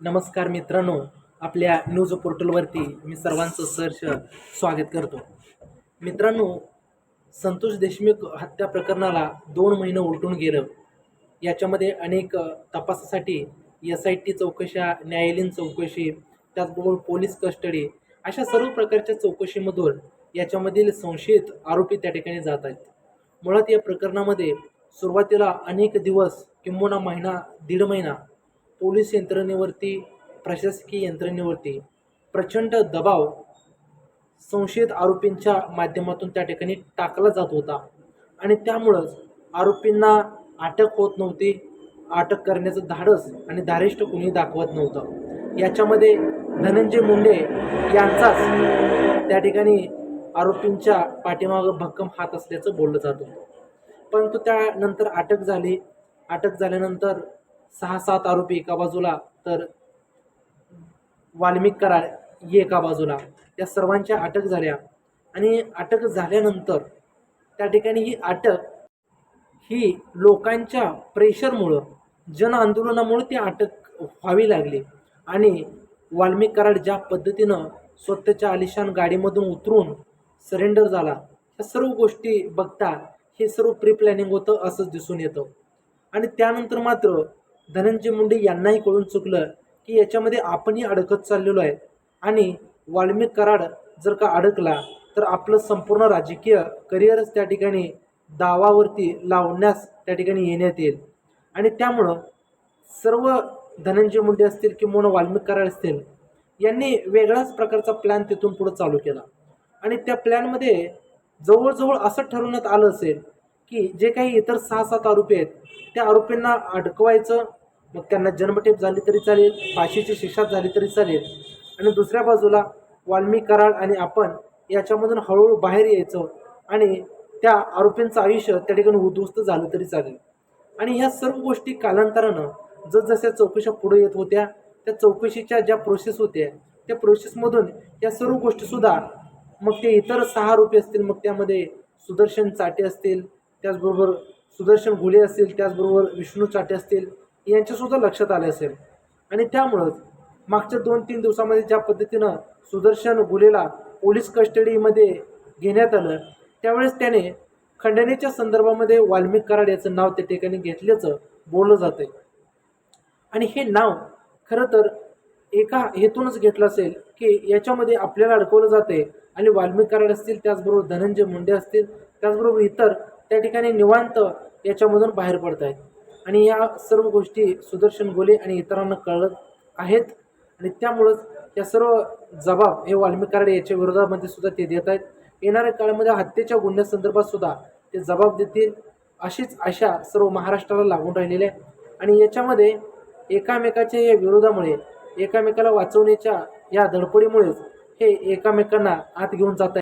नमस्कार मित्रांनो आपल्या न्यूज पोर्टलवरती मी सर्वांचं सहर्ष स्वागत करतो. मित्रांनो संतोष देशमुख हत्या प्रकरणाला दोन महिने उलटून गेलं. याच्यामध्ये अनेक तपासासाठी एस आय टी चौकशा न्यायालयीन चौकशी त्याचबरोबर पोलीस कस्टडी अशा सर्व प्रकारच्या चौकशीमधून याच्यामधील संशयित आरोपी त्या ठिकाणी जात आहेत. मुळात या प्रकरणामध्ये सुरुवातीला अनेक दिवस किंबहुना महिना दीड महिना पोलीस यंत्रणेवरती प्रशासकीय यंत्रणेवरती प्रचंड दबाव संशयित आरोपींच्या माध्यमातून त्या ठिकाणी टाकला जात होता. आणि त्यामुळंच आरोपींना अटक होत नव्हती. अटक करण्याचं धाडस आणि धारिष्ट कुणी दाखवत नव्हतं. याच्यामध्ये धनंजय मुंडे यांचाच त्या ठिकाणी आरोपींच्या पाठीमागं भक्कम हात असल्याचं बोललं जात होतं. परंतु त्यानंतर अटक झाली. अटक झाल्यानंतर सहा सात आरोपी एका बाजूला तर वाल्मिक कराड एका बाजूला. या सर्वांच्या अटक झाल्या. आणि अटक झाल्यानंतर त्या ठिकाणी ही अटक ही लोकांच्या प्रेशरमुळं जन आंदोलनामुळे ती अटक व्हावी लागली. आणि वाल्मिक कराड ज्या पद्धतीनं स्वतःच्या आलिशान गाडीमधून उतरून सरेंडर झाला ह्या सर्व गोष्टी बघता हे सर्व प्री प्लॅनिंग होतं असंच दिसून येतं. आणि त्यानंतर मात्र धनंजय मुंडे यांनाही कळून चुकलं की याच्यामध्ये आपणही अडकत चाललेलो आहे. आणि वाल्मिक कराड जर का अडकला तर आपलं संपूर्ण राजकीय करिअरच त्या ठिकाणी दावावरती लावण्यास त्या ठिकाणी येण्यात येईल. आणि त्यामुळं सर्व धनंजय मुंडे असतील किंवा वाल्मिक कराड असतील यांनी वेगळाच प्रकारचा प्लॅन तिथून पुढं चालू केला. आणि त्या प्लॅनमध्ये जवळजवळ असं ठरवण्यात आलं असेल की जे काही इतर सहा सात आरोपी आहेत त्या आरोपींना अडकवायचं मग त्यांना जन्मठेप झाली तरी चालेल फाशीची शिक्षा झाली तरी चालेल. आणि दुसऱ्या बाजूला वाल्मिक कराड आणि आपण याच्यामधून हळूहळू बाहेर यायचं आणि त्या आरोपींचं आयुष्य त्या ठिकाणी उद्ध्वस्त झालं तरी चालेल. आणि ह्या सर्व गोष्टी कालांतरानं जसजशा चौकशा पुढे येत होत्या त्या चौकशीच्या ज्या प्रोसेस होत्या त्या प्रोसेसमधून या सर्व गोष्टीसुद्धा मग ते इतर सहा आरोपी असतील मग त्यामध्ये सुदर्शन चाटे असतील त्याचबरोबर सुदर्शन घुले असतील त्याचबरोबर विष्णू चाटे असतील यांच्यासुद्धा लक्षात आले असेल. आणि त्यामुळंच मागच्या दोन तीन दिवसामध्ये ज्या पद्धतीनं सुदर्शन गुलेला पोलीस कस्टडीमध्ये घेण्यात आलं त्यावेळेस त्याने खंडणीच्या संदर्भामध्ये वाल्मिक कराड याचं नाव त्या ठिकाणी घेतल्याचं बोललं जातं आणि हे नाव खरं तर एका हेतूनच घेतलं असेल की याच्यामध्ये आपल्याला अडकवलं जाते आणि वाल्मिक कराड असतील त्याचबरोबर धनंजय मुंडे असतील त्याचबरोबर इतर त्या ठिकाणी निवांत याच्यामधून बाहेर पडत आहेत आणि या सर्व गोष्टी सुदर्शन गोले आणि इतरांना कळत आहेत. आणि त्यामुळंच या सर्व जबाब हे वाल्मिक कराड याच्या विरोधामध्ये सुद्धा ते देत आहेत. येणाऱ्या काळामध्ये हत्येच्या गुन्ह्यासंदर्भात सुद्धा ते जबाब देतील अशीच आशा सर्व महाराष्ट्राला लागून राहिलेल्या आहे. आणि याच्यामध्ये एकामेकाच्या या विरोधामुळे एकामेकाला वाचवण्याच्या या धडपडीमुळेच हे एकामेकांना आत घेऊन जात आहे